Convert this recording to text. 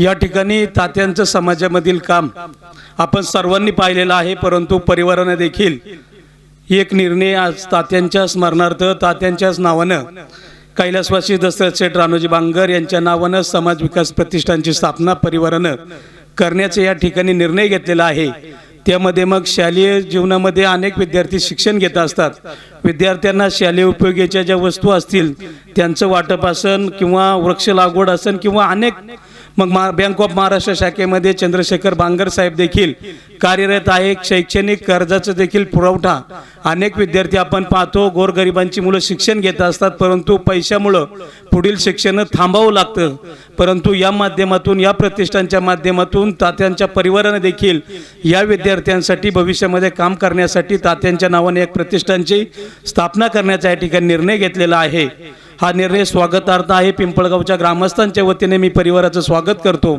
या ठिकाणी तात्यांचं समाजामधील काम आपण सर्वांनी पाहिलेलं आहे परंतु परिवाराने देखील एक निर्णय आज तात्यांच्या स्मरणार्थ तात्यांच्याच नावानं कैलासवासी दशरथ शेठ रानोजी बांगर यांच्या नावानं समाज विकास प्रतिष्ठानची स्थापना परिवारानं करण्याचा या ठिकाणी निर्णय घेतलेला आहे. त्यामध्ये मग शालेय जीवनामध्ये अनेक विद्यार्थी शिक्षण घेत असतात. विद्यार्थ्यांना शालेय उपयोगीच्या ज्या वस्तू असतील त्यांचं वाटप असन किंवा वृक्ष लागवड असन किंवा अनेक मग मा बँक ऑफ महाराष्ट्र शाखेमध्ये चंद्रशेखर बांगर साहेब देखील कार्यरत आहे शैक्षणिक कर्जाचं देखील पुरवठा. अनेक विद्यार्थी आपण पाहतो गोरगरिबांची मुलं शिक्षण घेत असतात परंतु पैशामुळं पुढील शिक्षण थांबावं लागतं. परंतु या माध्यमातून या प्रतिष्ठानच्या माध्यमातून तात्यांच्या परिवाराने देखील या विद्यार्थ्यांसाठी भविष्यामध्ये काम करण्यासाठी तात्यांच्या नावाने एक प्रतिष्ठानची स्थापना करण्याचा या ठिकाणी निर्णय घेतलेला आहे. हा निर्णय स्वागतार्थ आहे. पिंपळगावच्या ग्रामस्थांच्या वतीने मी परिवाराचं स्वागत करतो.